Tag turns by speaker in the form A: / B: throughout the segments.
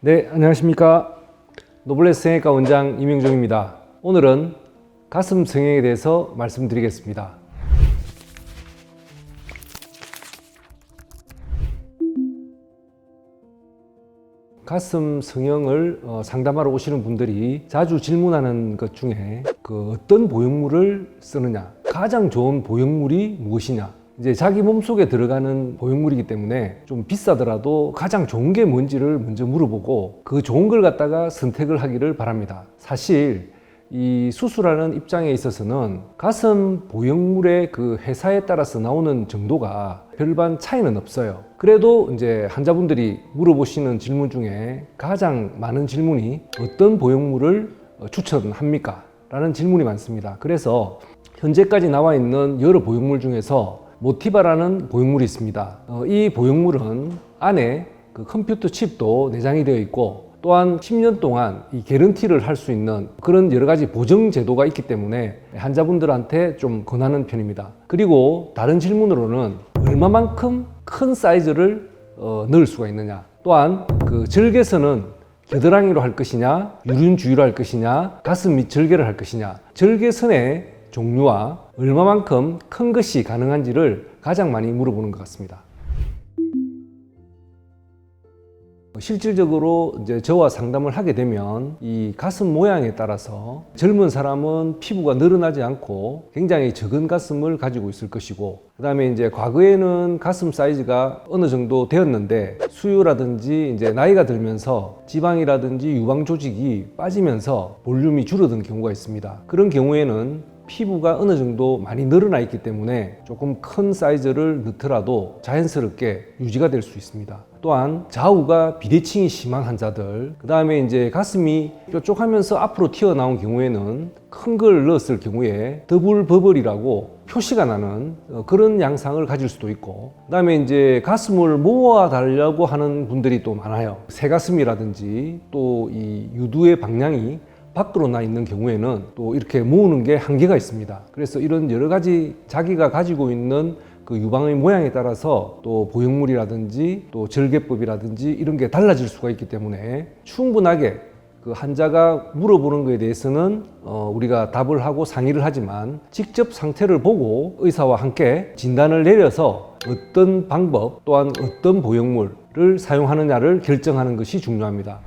A: 네, 안녕하십니까. 노블레스 성형외과 원장 이명종입니다. 오늘은 가슴 성형에 대해서 말씀드리겠습니다. 가슴 성형을 어, 상담하러 오시는 분들이 자주 질문하는 것 중에 그 어떤 보형물을 쓰느냐, 가장 좋은 보형물이 무엇이냐, 이제 자기 몸속에 들어가는 보형물이기 때문에 좀 비싸더라도 가장 좋은 게 뭔지를 먼저 물어보고 그 좋은 걸 갖다가 선택을 하기를 바랍니다. 사실 이 수술하는 입장에 있어서는 가슴 보형물의 그 회사에 따라서 나오는 정도가 별반 차이는 없어요. 그래도 이제 환자분들이 물어보시는 질문 중에 가장 많은 질문이 어떤 보형물을 어, 추천합니까? 라는 질문이 많습니다. 그래서 현재까지 나와 있는 여러 보형물 중에서 모티바라는 보형물이 있습니다. 어, 이 보형물은 안에 그 컴퓨터 칩도 내장이 되어 있고 또한 10년 동안 이 개런티를 할 수 있는 그런 여러 가지 보정 제도가 있기 때문에 환자분들한테 좀 권하는 편입니다. 그리고 다른 질문으로는 얼마만큼 큰 사이즈를 어, 넣을 수가 있느냐. 또한 그 절개선은 겨드랑이로 할 것이냐, 유륜주의로 할 것이냐, 가슴 및 절개를 할 것이냐. 절개선의 종류와 얼마만큼 큰 것이 가능한지를 가장 많이 물어보는 것 같습니다. 실질적으로 이제 저와 상담을 하게 되면 이 가슴 모양에 따라서 젊은 사람은 피부가 늘어나지 않고 굉장히 적은 가슴을 가지고 있을 것이고 그다음에 이제 과거에는 가슴 사이즈가 어느 정도 되었는데 수유라든지 이제 나이가 들면서 지방이라든지 유방 조직이 빠지면서 볼륨이 줄어든 경우가 있습니다. 그런 경우에는 피부가 어느 정도 많이 늘어나 있기 때문에 조금 큰 사이즈를 넣더라도 자연스럽게 유지가 될 수 있습니다. 또한 좌우가 비대칭이 심한 환자들, 그 다음에 이제 가슴이 뾰족하면서 앞으로 튀어나온 경우에는 큰 걸 넣었을 경우에 더블 버블이라고 표시가 나는 어, 그런 양상을 가질 수도 있고, 그 다음에 이제 가슴을 모아 달라고 하는 분들이 또 많아요. 새 가슴이라든지 또 이 유두의 방향이 밖으로 나 있는 경우에는 또 이렇게 모으는 게 한계가 있습니다. 그래서 이런 여러 가지 자기가 가지고 있는 그 유방의 모양에 따라서 또 보형물이라든지 또 절개법이라든지 이런 게 달라질 수가 있기 때문에 충분하게 그 환자가 물어보는 것에 대해서는 어 우리가 답을 하고 상의를 하지만 직접 상태를 보고 의사와 함께 진단을 내려서 어떤 방법 또한 어떤 보형물을 사용하느냐를 결정하는 것이 중요합니다.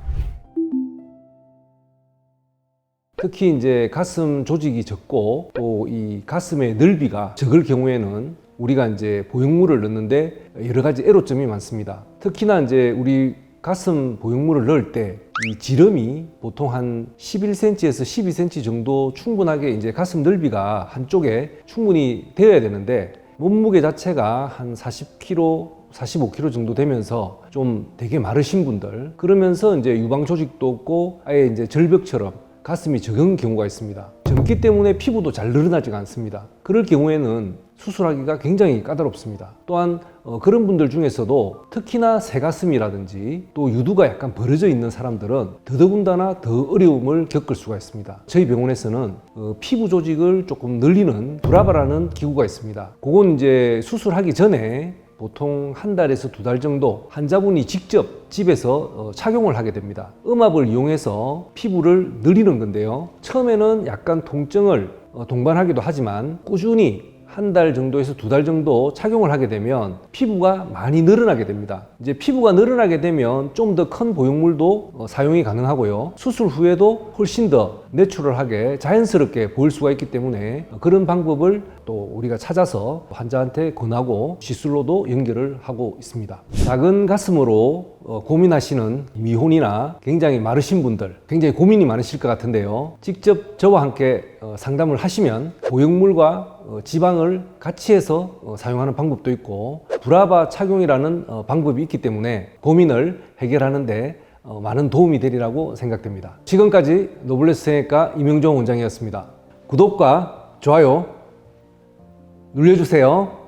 A: 특히 이제 가슴 조직이 적고 또 이 가슴의 넓이가 적을 경우에는 우리가 이제 보형물을 넣는데 여러 가지 애로점이 많습니다. 특히나 이제 우리 가슴 보형물을 넣을 때 이 지름이 보통 한 11cm에서 12cm 정도 충분하게 이제 가슴 넓이가 한쪽에 충분히 되어야 되는데 몸무게 자체가 한 40kg 45kg 정도 되면서 좀 되게 마르신 분들 그러면서 이제 유방 조직도 없고 아예 이제 절벽처럼 가슴이 적은 경우가 있습니다. 젊기 때문에 피부도 잘 늘어나지가 않습니다. 그럴 경우에는 수술하기가 굉장히 까다롭습니다. 또한 어, 그런 분들 중에서도 특히나 새가슴이라든지 또 유두가 약간 벌어져 있는 사람들은 더더군다나 더 어려움을 겪을 수가 있습니다. 저희 병원에서는 어, 피부 조직을 조금 늘리는 브라바라는 기구가 있습니다. 그건 이제 수술하기 전에 보통 한 달에서 두 달 정도 환자분이 직접 집에서 어, 착용을 하게 됩니다. 음압을 이용해서 피부를 늘리는 건데요. 처음에는 약간 통증을 어, 동반하기도 하지만 꾸준히 한 달 정도에서 두 달 정도 착용을 하게 되면 피부가 많이 늘어나게 됩니다. 이제 피부가 늘어나게 되면 좀 더 큰 보형물도 어, 사용이 가능하고요. 수술 후에도 훨씬 더 내추럴하게 자연스럽게 보일 수가 있기 때문에 그런 방법을 또 우리가 찾아서 환자한테 권하고 시술로도 연결을 하고 있습니다. 작은 가슴으로 어, 고민하시는 미혼이나 굉장히 마르신 분들 굉장히 고민이 많으실 것 같은데요. 직접 저와 함께 어, 상담을 하시면 보형물과 어, 지방을 같이 해서 어, 사용하는 방법도 있고 브라바 착용이라는 어, 방법이 있기 때문에 고민을 해결하는데 어, 많은 도움이 되리라고 생각됩니다. 지금까지 노블레스 성형외과 이명종 원장이었습니다. 구독과 좋아요 눌러주세요.